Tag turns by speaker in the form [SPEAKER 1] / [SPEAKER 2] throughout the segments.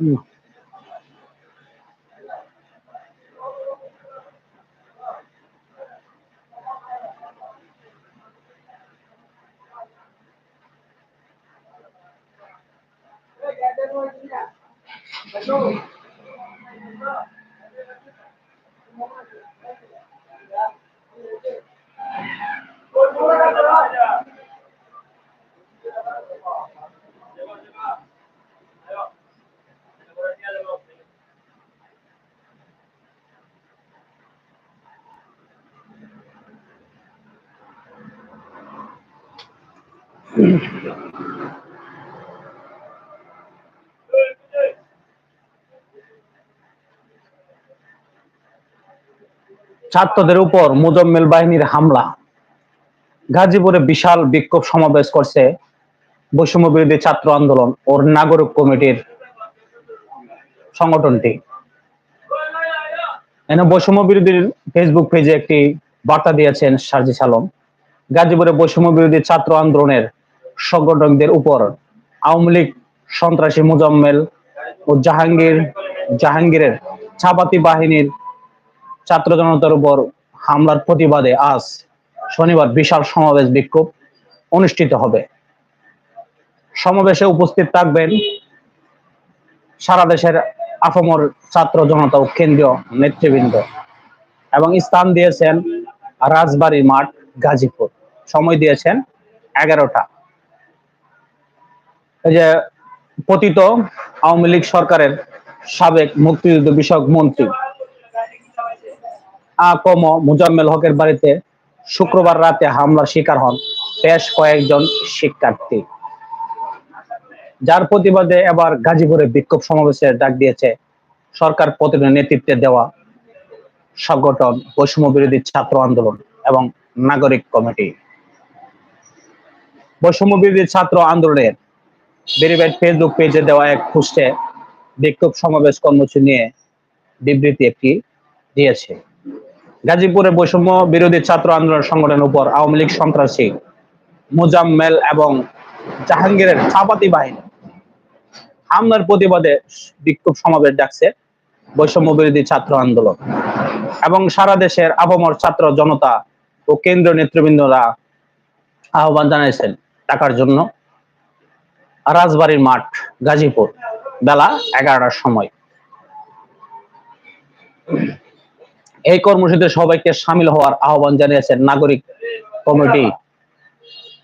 [SPEAKER 1] Regardez-moi, mm. mm. ছাত্রদের উপর মুজম্মেল বাহিনীর হামলা। গাজীপুরে বিশাল বিক্ষোভ সমাবেশ করছে বৈষম্য বিরোধী ছাত্র আন্দোলন ও নাগরিক কমিটির সংগঠনটি। বৈষম্য বিরোধীর ফেসবুক পেজে একটি বার্তা দিয়েছেন সার্জিস আলম। গাজীপুরে বৈষম্য বিরোধী ছাত্র আন্দোলনের সংগঠকদের উপর আওয়ামী লীগ, সন্ত্রাসী মুজাম্মেল ও জাহাঙ্গীর, জাহাঙ্গীরের ছাপাতি বাহিনীর ছাত্র জনতার উপর হামলার প্রতিবাদে আজ শনিবার বিশাল সমাবেশ বিক্ষোভ অনুষ্ঠিত হবে। সমাবেশে উপস্থিত থাকবেন সারা দেশের আফমর ছাত্র জনতা ও কেন্দ্রীয় নেতৃবৃন্দ এবং স্থান দিয়েছেন রাজবাড়ী মাঠ গাজীপুর। সময় দিয়েছেন এগারোটা। যে পতিত আওয়ামী লীগ সরকারের সাবেক মুক্তিযুদ্ধ বিষয়ক মন্ত্রী আকম মুজাম্মেল হকের বাড়িতে শুক্রবার রাতে হামলার শিকার হন বেশ কয়েকজন শিক্ষার্থী। যার প্রতিবাদে এবার গাজীপুরে বিক্ষোভ সমাবেশের ডাক দিয়েছে সরকার প্রতিনিধি নেতৃত্বে দেওয়া সংগঠন বৈষম্য বিরোধী ছাত্র আন্দোলন এবং নাগরিক কমিটি। বৈষম্য বিরোধী ছাত্র আন্দোলনের বেরিবেট ফেসবুক পেজে দেওয়া এক পোস্টে বিক্ষোভ সমাবেশ কর্মসূচি নিয়ে বিবৃতি একটি দিয়েছে। গাজীপুরে বৈষম্য বিরোধী ছাত্র আন্দোলন সংগঠনের উপর আওয়ামী লীগ সন্ত্রাসী মোজাম্মেল এবং জাহাঙ্গীরের ছাপাতি বাহিনী হামলার প্রতিবাদে বিক্ষোভ সমাবেশ ডাকছে বৈষম্য বিরোধী ছাত্র আন্দোলন এবং সারা দেশের আবমর ছাত্র জনতা ও কেন্দ্রীয় নেতৃবৃন্দরা আহ্বান জানিয়েছেন টাকার জন্য। রাজবাড়ির মাঠ, গাজীপুর। বেলা এগারোটার সময়। এই কর্মসূচিতে সবাইকে সামিল হওয়ার আহ্বান জানিয়েছেন নাগরিক কমিটি।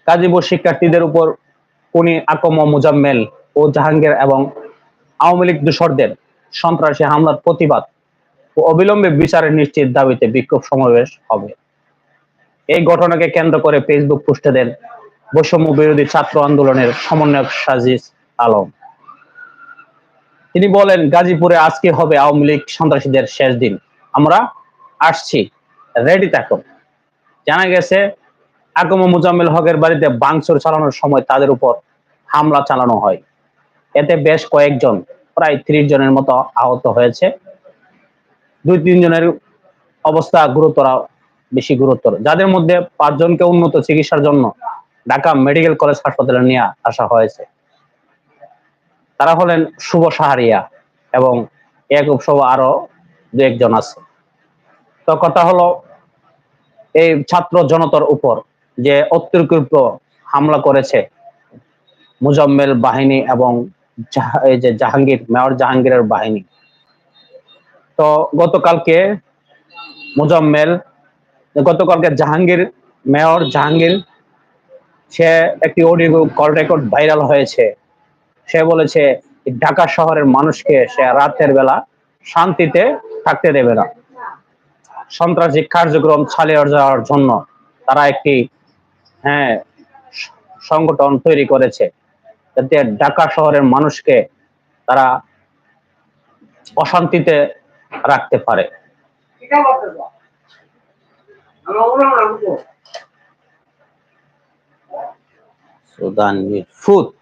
[SPEAKER 1] গাজীপুর শিক্ষার্থীদের উপর উনি আকম মুজাম্মেল ও জাহাঙ্গীর এবং আওয়ামী লীগ দূষরদের সন্ত্রাসী হামলার প্রতিবাদ ও অবিলম্বে বিচারের নিশ্চিত দাবিতে বিক্ষোভ সমাবেশ হবে। এই ঘটনাকে কেন্দ্র করে ফেসবুক পোস্টে দেন বৈষম্য বিরোধী ছাত্র আন্দোলনের সমন্বয়ক সাজিস আলম। তিনি বলেন, গাজীপুরে আজকে হবে আওয়ামী লীগ সন্ত্রাসীদের শেষ দিন। আমরা আসছি রেডি থাকুন। জানা গেছে, আকম মুজাম্মেল হকের বাড়িতে বাংচুর চালানোর সময় তাদের উপর হামলা চালানো হয়। এতে বেশ কয়েকজন, প্রায় ত্রিশ জনের মতো আহত হয়েছে। দুই তিনজনের অবস্থা গুরুতর, বেশি গুরুতর। যাদের মধ্যে পাঁচজনকে উন্নত চিকিৎসার জন্য ঢাকা মেডিকেল কলেজ হাসপাতালে নিয়ে আসা হয়েছে। তারা হলেন শুভ সাহারিয়া এবং একুব সহ আরও দু একজন আছে। তো কথা হলো, এই ছাত্র জনতার উপর যে অত্যুৎকৃষ্ট হামলা করেছে, মুজাম্মেল বাহিনী এবং এই যে জাহাঙ্গীর, মেয়র জাহাঙ্গীরের বাহিনী। তো গতকালকে মুজাম্মেল, গতকালকে জাহাঙ্গীর, মেয়র জাহাঙ্গীর সে একটি অডিও কল রেকর্ড ভাইরাল হয়েছে। সে বলেছে, ঢাকা শহরের মানুষকে সে রাতের বেলা শান্তিতে থাকতে দেবে না। সন্ত্রাসী কার্যক্রম চালিয়ে যাওয়ার জন্য তারা একটি হ্যাঁ সংগঠন তৈরি করেছে। যাতে ঢাকা শহরের মানুষকে তারা অশান্তিতে রাখতে পারে। Sudan need food.